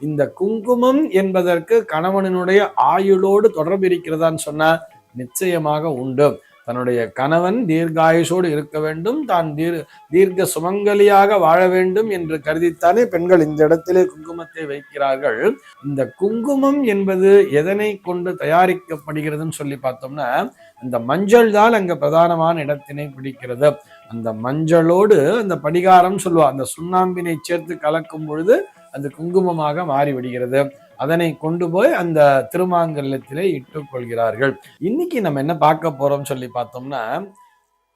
இந்த குங்குமம் என்பதற்கு கணவனினுடைய ஆயுளோடு தொடர்பு இருக்கிறதான்னு சொன்னால் நிச்சயமாக உண்டு. தன்னுடைய கணவன் தீர்காயுஷோடு இருக்க வேண்டும் தான் தீர் தீர்க்க சுமங்கலியாக வாழ வேண்டும் என்று கருதித்தானே பெண்கள் இந்த இடத்திலே குங்குமத்தை வைக்கிறார்கள். இந்த குங்குமம் என்பது எதனை கொண்டு தயாரிக்கப்படுகிறதுன்னு சொல்லி பார்த்தோம்னா அந்த மஞ்சள் தான் அங்க பிரதானமான இடத்தினை பிடிக்கிறது. அந்த மஞ்சளோடு அந்த படிகாரம் சொல்லுவா அந்த சுண்ணாம்பினை சேர்த்து கலக்கும் பொழுது அது குங்குமமாக மாறிவிடுகிறது. அதனை கொண்டு போய் அந்த திருமாங்கல்யத்திலே இட்டுக் கொள்கிறார்கள். இன்னைக்கு நம்ம என்ன பார்க்க போறோம் சொல்லி பார்த்தோம்னா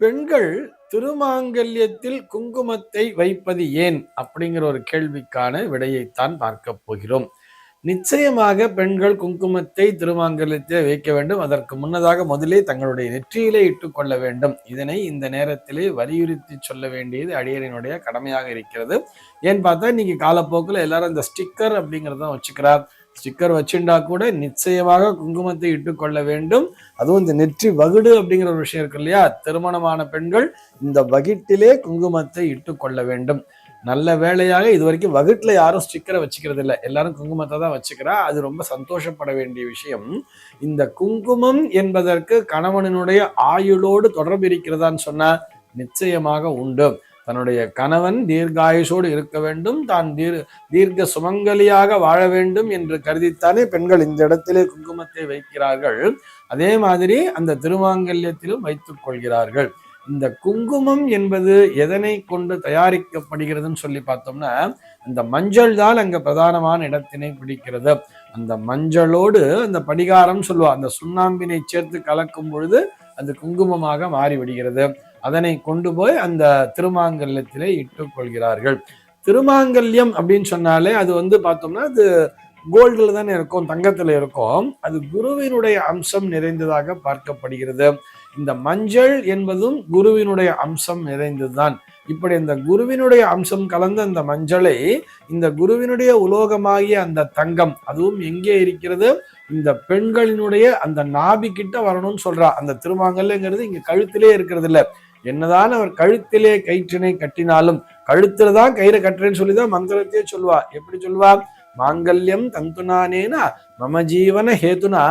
பெண்கள் திருமாங்கல்யத்தில் குங்குமத்தை வைப்பது ஏன் அப்படிங்கிற ஒரு கேள்விக்கான விடையைத்தான் பார்க்க போகிறோம். நிச்சயமாக பெண்கள் குங்குமத்தை திருமாங்கல்யத்தை வைக்க வேண்டும். அதற்கு முன்னதாக முதலே தங்களுடைய நெற்றியிலே இட்டுக்கொள்ள வேண்டும். இதனை இந்த நேரத்திலே வலியுறுத்தி சொல்ல வேண்டியது அடியரினுடைய கடமையாக இருக்கிறது. ஏன்னு பார்த்தா இன்னைக்கு காலப்போக்கில் எல்லாரும் இந்த ஸ்டிக்கர் அப்படிங்கிறத வச்சுக்கிறார். ஸ்டிக்கர் வச்சுண்டா கூட நிச்சயமாக குங்குமத்தை இட்டுக்கொள்ள வேண்டும். அதுவும் இந்த நெற்றி வகுடு அப்படிங்கிற ஒரு விஷயம் இருக்கு இல்லையா? திருமணமான பெண்கள் இந்த வகிட்டிலே குங்குமத்தை இட்டுக்கொள்ள வேண்டும். நல்ல வேலையாக இது வரைக்கும் யாரும் ஸ்டிக்கரை வச்சுக்கிறது இல்லை எல்லாரும் குங்குமத்தை தான் வச்சுக்கிறா. அது ரொம்ப சந்தோஷப்பட வேண்டிய விஷயம். இந்த குங்குமம் என்பதற்கு கணவனினுடைய ஆயுளோடு தொடர்பு இருக்கிறதான்னு சொன்னால் நிச்சயமாக உண்டு. தன்னுடைய கணவன் தீர்காயுஷோடு இருக்க வேண்டும். தான் தீர் தீர்க்க சுமங்கலியாக வாழ வேண்டும் என்று கருதித்தானே பெண்கள் இந்த இடத்திலே குங்குமத்தை வைக்கிறார்கள். அதே மாதிரி அந்த திருமாங்கல்யத்திலும் வைத்துக் கொள்கிறார்கள். இந்த குங்குமம் என்பது எதனை கொண்டு தயாரிக்கப்படுகிறதுன்னு சொல்லி பார்த்தோம்னா அந்த மஞ்சள் தான் அங்க பிரதானமான இடத்தினை பிடிக்கிறது. அந்த மஞ்சளோடு அந்த படிகாரம் சொல்லுவா அந்த சுண்ணாம்பினை சேர்த்து கலக்கும் பொழுது அது குங்குமமாக மாறிவிடுகிறது. அதனை கொண்டு போய் அந்த திருமாங்கல்யத்திலே இட்டுக்கொள்கிறார்கள் திருமாங்கல்யம் அப்படின்னு சொன்னாலே அது வந்து பார்த்தோம்னா அது கோல்டில் தானே இருக்கும் தங்கத்தில் இருக்கும். அது குருவினுடைய அம்சம் நிறைந்ததாக பார்க்கப்படுகிறது. இந்த மஞ்சள் என்பதும் குருவினுடைய அம்சம் நிறைந்ததுதான். இப்படி இந்த குருவினுடைய அம்சம் கலந்த அந்த மஞ்சளை இந்த குருவினுடைய உலோகமாகிய அந்த தங்கம் அதுவும் எங்கே இருக்கிறது? இந்த பெண்களினுடைய அந்த நாபி கிட்ட வரணும்னு சொல்றா. அந்த திருமாங்கல்யங்கிறது இங்க கழுத்திலே இருக்கிறது இல்ல என்னதான் அவர் கழுத்திலே கயிற்றினை கட்டினாலும் கழுத்துல தான் கயிறை கட்டுறேன்னு சொல்லிதான் மந்திரத்தையே சொல்லுவா. எப்படி சொல்லுவா? மாங்கல்யம் தந்துனானேனா மம ஜீவன ஹேதுனா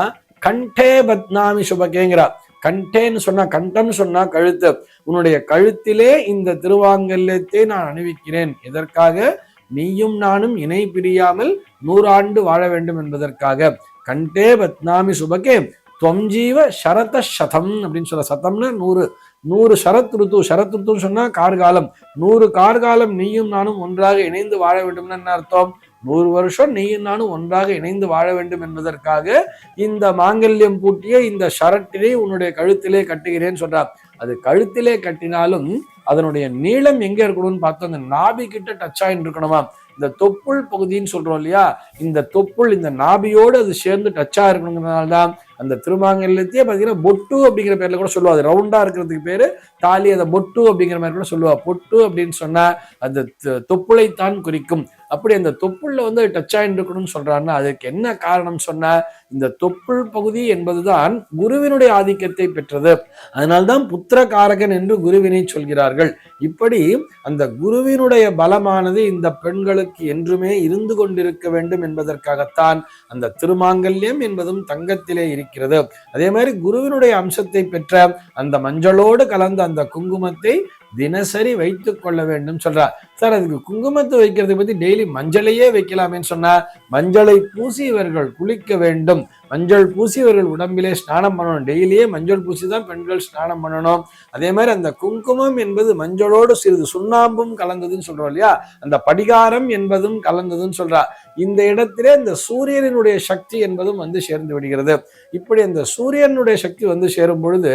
கண்டே பத்னாமி சுபகேங்கிறா. கண்டேன்னு சொன்னா கண்டம் சொன்னா கழுத்து. உன்னுடைய கழுத்திலே இந்த திருவாங்கல்யத்தை நான் அணிவிக்கிறேன். எதற்காக? நீயும் நானும் இணை பிரியாமல் நூறாண்டு வாழ வேண்டும் என்பதற்காக. கண்டே பத்னாமி சுபகே துவம்ஜீவ சரத சதம் அப்படின்னு சொல்ல சதம்னா நூறு நூறு சரத் ருத்து. சரத் ருத்துன்னு சொன்னா கார்காலம். நூறு கார்காலம் நீயும் நானும் ஒன்றாக இணைந்து வாழ வேண்டும்னு என்ன அர்த்தம்? நூறு வருஷம் நீயும் நானும் ஒன்றாக இணைந்து வாழ வேண்டும் என்பதற்காக இந்த மாங்கல்யம் பூட்டிய இந்த ஷரட்டினை உன்னுடைய கழுத்திலே கட்டுகிறேன்னு சொல்றார். அது கழுத்திலே கட்டினாலும் அதனுடைய நீளம் எங்க இருக்கணும்னு பார்த்தோம் அந்த நாபி கிட்ட டச் ஆயின்னு இருக்கணுமா? இந்த தொப்புள் பகுதின்னு சொல்றோம் இல்லையா? இந்த தொப்புள் இந்த நாபியோடு அது சேர்ந்து டச்சா இருக்கணுங்கிறதுனால தான் அந்த திருமாங்கல்யத்தையே பார்த்தீங்கன்னா பொட்டு அப்படிங்கிற பேர்ல கூட சொல்லுவா. அது ரவுண்டா இருக்கிறதுக்கு பேரு தாலி அதை பொட்டு அப்படிங்கிற மாதிரி கூட சொல்லுவா. பொட்டு அப்படின்னு சொன்னா அந்த தொ- தொப்புளைத்தான் குறிக்கும். அப்படி அந்த தொப்புள்ள வந்து டச் ஆயிட்டு இருக்கணும்னு அதுக்கு என்ன காரணம் சொன்ன இந்த தொப்புள் பகுதி என்பதுதான் குருவினுடைய ஆதிக்கத்தை பெற்றது. அதனால்தான் புத்திரகாரகன் என்று குருவினை சொல்கிறார்கள். இப்படி அந்த குருவினுடைய பலமானது இந்த பெண்களுக்கு என்றுமே இருந்து கொண்டிருக்க வேண்டும் என்பதற்காகத்தான் அந்த திருமாங்கல்யம் என்பதும் தங்கத்திலே இருக்கிறது. அதே மாதிரி குருவினுடைய அம்சத்தை பெற்ற அந்த மஞ்சளோடு கலந்த அந்த குங்குமத்தை தினசரி வைத்து கொள்ள வேண்டும் சொல்றார். சார் அதுக்கு குங்குமத்தை வைக்கிறதை பத்தி டெய்லி மஞ்சளையே வைக்கலாமேன்னு சொன்னார் மஞ்சளை பூசி இவர்கள் குளிக்க வேண்டும். மஞ்சள் பூசி இவர்கள் உடம்பிலே ஸ்நானம் பண்ணணும். டெய்லியே மஞ்சள் பூசி தான் பெண்கள் ஸ்நானம் பண்ணணும். அதே மாதிரி அந்த குங்குமம் என்பது மஞ்சளோடு சிறிது சுண்ணாம்பும் கலந்ததுன்னு சொல்றோம் இல்லையா? அந்த படிகாரம் என்பதும் கலந்ததுன்னு சொல்றா. இந்த இடத்திலே இந்த சூரியனுடைய சக்தி என்பதும் வந்து சேர்ந்து விடுகிறது. இப்படி அந்த சூரியனுடைய சக்தி வந்து சேரும் பொழுது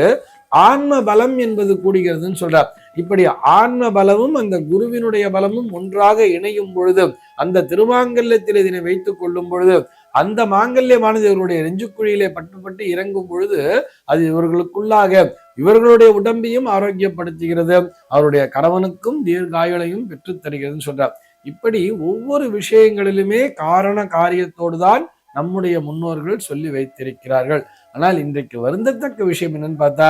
ஆன்ம பலம் என்பது கூடுகிறதுன்னு சொல்றார். இப்படி ஆன்ம பலமும் அந்த குருவினுடைய பலமும் ஒன்றாக இணையும் பொழுது அந்த திருமாங்கல்யத்தில் இதனை வைத்துக் கொள்ளும் பொழுது அந்த மாங்கல்யமானது இவர்களுடைய நெஞ்சுக்குழியிலே பட்டுப்பட்டு இறங்கும் பொழுது அது இவர்களுக்குள்ளாக இவர்களுடைய உடம்பையும் ஆரோக்கியப்படுத்துகிறது. அவருடைய கணவனுக்கும் தீர்காயுளையும் பெற்றுத் தருகிறதுன்னு சொல்றார். இப்படி ஒவ்வொரு விஷயங்களிலுமே காரண காரியத்தோடு தான் நம்முடைய முன்னோர்கள் சொல்லி வைத்திருக்கிறார்கள். ஆனால் இன்றைக்கு வருந்தத்தக்க விஷயம் என்னன்னு பார்த்தா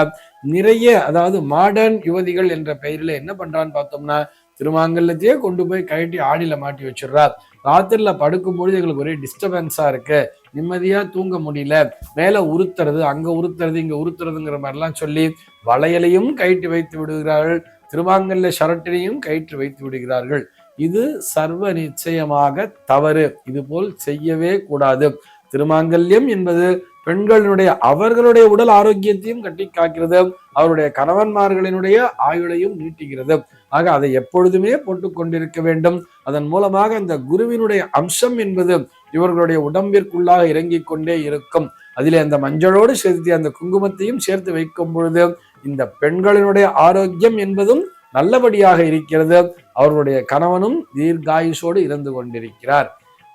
நிறைய அதாவது மாடர்ன் யுவதிகள் என்ற பெயரில் என்ன பண்றான்னு பார்த்தோம்னா திருமாங்கல்யத்தையே கொண்டு போய் கழட்டி ஆடியில மாட்டி வச்சிடுறா ராத்திரில படுக்கும்பொழுது எங்களுக்கு ஒரே டிஸ்டர்பன்ஸா இருக்கு. நிம்மதியா தூங்க முடியல. மேல உறுத்துறது அங்க உறுத்துறது இங்க உறுத்துறதுங்கிற மாதிரிலாம் சொல்லி வளையலையும் கயிற்று வைத்து விடுகிறார்கள். திருவாங்கல்ல ஷரட்டினையும் கயிற்று வைத்து விடுகிறார்கள். இது சர்வ நிச்சயமாக தவறு. இது போல் செய்யவே கூடாது. திருமாங்கல்யம் என்பது பெண்களுடைய அவர்களுடைய உடல் ஆரோக்கியத்தையும் கட்டி காக்கிறது அவருடைய கணவன்மார்களினுடைய ஆயுளையும் நீட்டுகிறது. ஆக அதை எப்பொழுதுமே போட்டுக்கொண்டிருக்க வேண்டும். அதன் மூலமாக அந்த குருவினுடைய அம்சம் என்பது இவர்களுடைய உடம்பிற்குள்ளாக இறங்கிக் கொண்டே இருக்கும். அதிலே அந்த மஞ்சளோடு சேர்த்து அந்த குங்குமத்தையும் சேர்த்து வைக்கும் பொழுது இந்த பெண்களினுடைய ஆரோக்கியம் என்பதும் நல்லபடியாக இருக்கிறது. அவர்களுடைய கணவனும் தீர்காயுஷோடு இருந்து கொண்டிருக்கிறார்.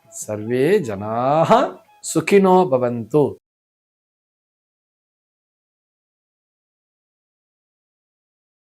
சர்வே ஜனாக சுகினோ பவந்து.